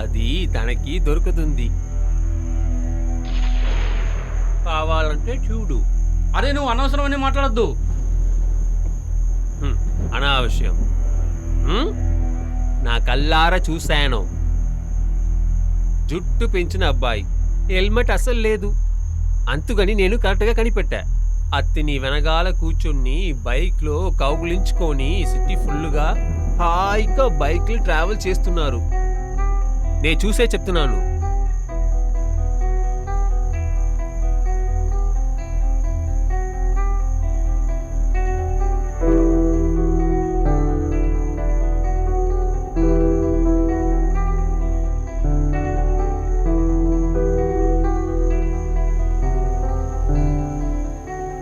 అది తనకి దొరుకుతుంది. కావాలంటే చూడు. అరే నువ్వు అనవసరమని మాట్లాడొద్దు. అనావశ్యం? నా కల్లారా చూశాను. జుట్టు పెంచిన అబ్బాయి. హెల్మెట్ అస్సలు లేదు. అంతుగని నేను కరెక్ట్గా కనిపెట్టా. అత్తిని వెనకాల కూర్చుని బైక్లో కౌగులించుకొని సిటీ ఫుల్లుగా హాయిగా బైక్లు ట్రావెల్ చేస్తున్నారు. నేను చూసే చెప్తున్నాను.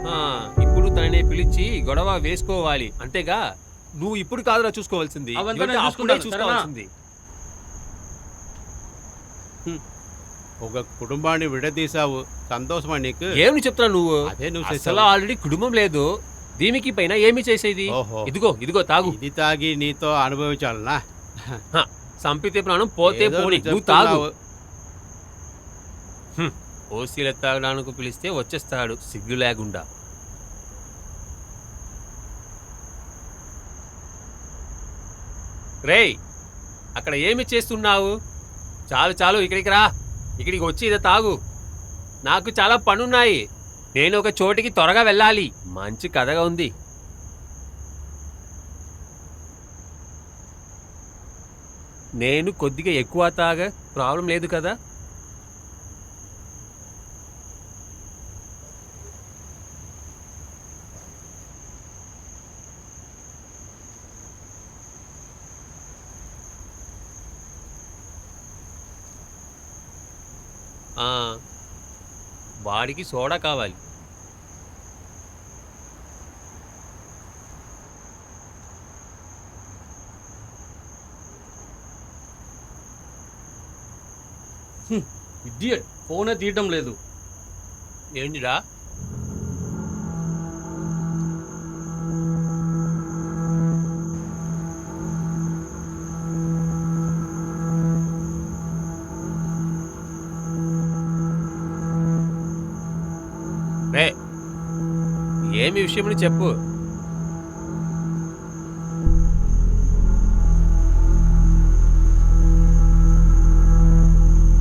ఆ, ఇప్పుడు తనని పిలిచి గొడవ వేసుకోవాలి. అంతేగా నువ్వు ఇప్పుడు కాదురా చూసుకోవాల్సింది. అప్పుడే? చూసుకోవాల్సింది. ఒక కుటుంబాన్ని విడదీశావు. సంతోషమా నీకు? ఏమి చెప్తున్నా నువ్వు? అదే నువ్వు అసలు చేసావు. ఆల్రెడీ కుటుంబం లేదు. దీనికి పైన ఏమి చేసేది? ఓహో. ఇదిగో ఇదిగో తాగు. ఇది తాగి నీతో అనుభవించాలనా? హ, సంపితే ప్రాణం పోతే ఏదో పోని. నువ్వు నువ్వు తాగు. చెప్తున్నావు. ఓసీల తాగడానికి పిలిస్తే వచ్చేస్తాడు సిగ్గు లేకుండా. రేయ్ అక్కడ ఏమి చేస్తున్నావు? చాలు చాలు ఇక్కడికి రా. ఇక్కడికి వచ్చి ఇదే తాగు. నాకు చాలా పనున్నాయి. నేను ఒక చోటికి త్వరగా వెళ్ళాలి. మంచి కథగా ఉంది. నేను కొద్దిగా ఎక్కువ తాగ ప్రాబ్లం లేదు కదా? వాడికి సోడా కావాలి. ఇడియట్. ఫోనే తీయటం లేదు. ఏంటిరా? రే ఏమి విషయమని చెప్పు.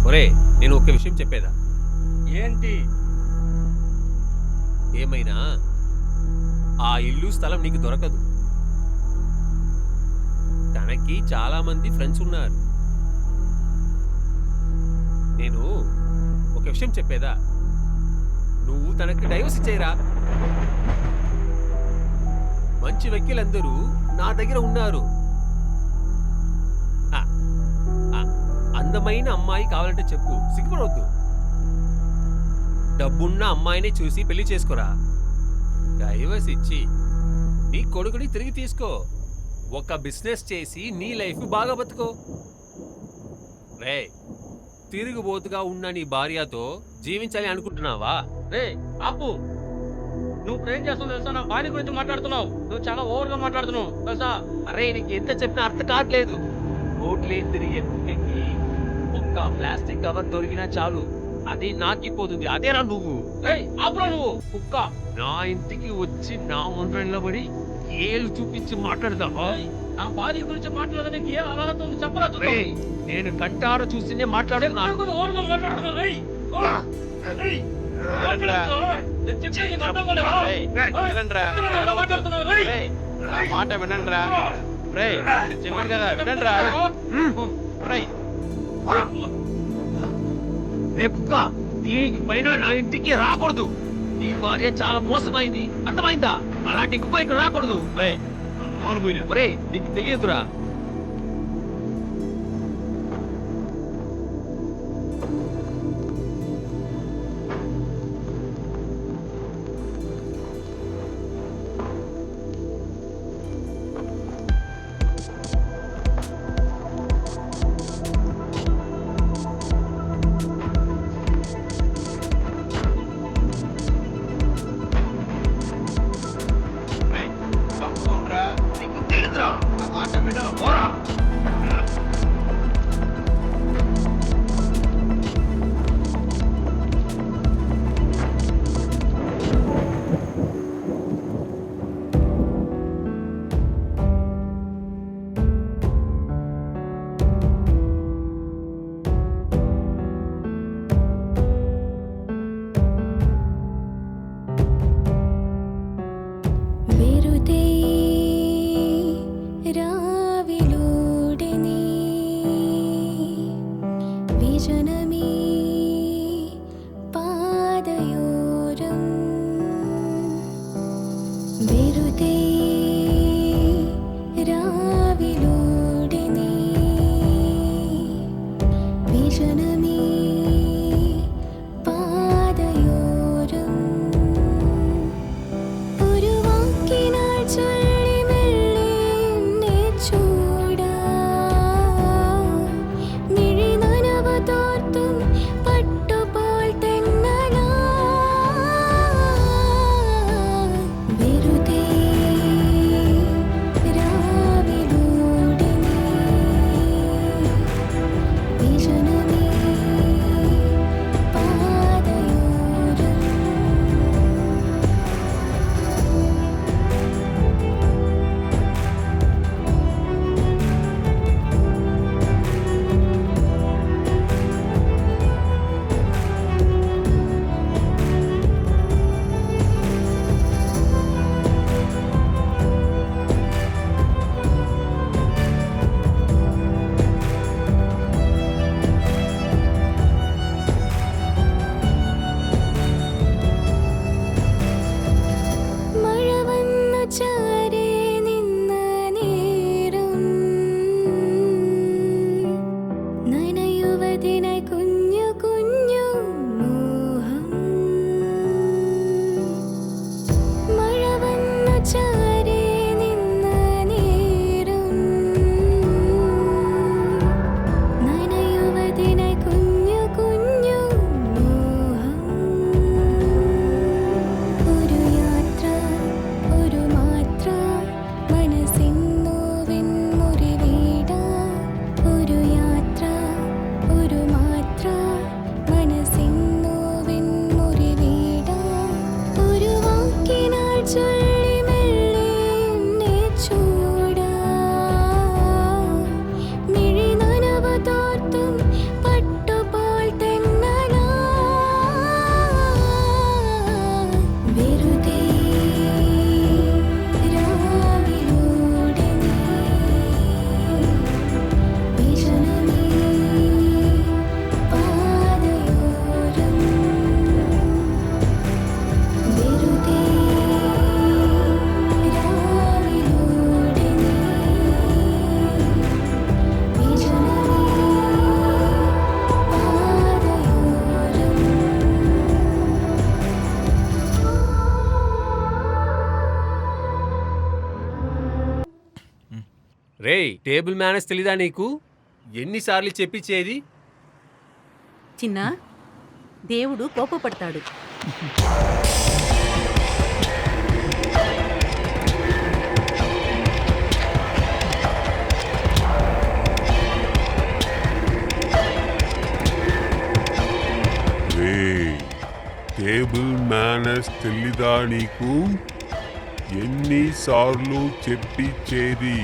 ఒరే నేను ఒక విషయం చెప్పేదా? ఏంటి? ఏమైనా? ఆ ఇల్లు స్థలం నీకు దొరకదు. తనకి చాలా మంది ఫ్రెండ్స్ ఉన్నారు. నేను ఒక విషయం చెప్పేదా? నువ్వు తనకి డైవర్స్ ఇచ్చేయరా? మంచి వ్యక్తులందరూ నా దగ్గర ఉన్నారు. అందమైన అమ్మాయి కావాలంటే చెప్పు సిగ్గుపడవద్దు డబ్బున్న అమ్మాయిని చూసి పెళ్ళి చేసుకోరా? డైవర్స్ ఇచ్చి నీ కొడుకుని తిరిగి తీసుకో. ఒక బిజినెస్ చేసి నీ లైఫ్ బాగా బతుకో. రే తిరుగుబోతుగా ఉన్న నీ భార్యతో జీవించాలి అనుకుంటున్నావా? రే ఆపు. నువ్వు ప్రేమ్ చేస్తావు తెలుసా? నా భార్య గురించి మాట్లాడుతున్నావు. నువ్వు చాలా ఓవర్గా మాట్లాడుతున్నావు. తెలుసా? అరే నీకు ఎంత చెప్పినా అర్థం కావట్లేదు. తిరిగే కుక్కకి ఒక్క ప్లాస్టిక్ కవర్ దొరికినా చాలు. అది నాకిపోతుంది. అదేరా నువ్వు. నువ్వు. కుక్క నా ఇంటికి వచ్చి నా ముందు పడి ఏళ్ళు చూపించి మాట్లాడదావా ఏయ్, నా భార్య గురించి మాట్లాడడానికి ఏ అర్హత ఉంది చెప్పరా చూద్దాం. రేయ్, నేను కంటార చూస్తేనే మాట్లాడుతున్నాను నాకు. ఓవర్ వినండ్రా. మాట వినండిరా చెప్పాను కదా వినండిరా దీనికి పైన నా ఇంటికి రాకూడదు నీ భార్య చాలా మోసమైంది అర్థమైందా అలాంటి కుక్క ఇక్కడ రాకూడదు రేయ్ నీకు తెలియదురా What? nation to me. రే టేబుల్ మేనేజ్ తెలీదా నీకు? ఎన్నిసార్లు చెప్పిచ్చేది చిన్న దేవుడు కోపపడతాడు. టేబుల్ మేనర్స్ తెలీదా నీకు? ఎన్నిసార్లు చెప్పించేది?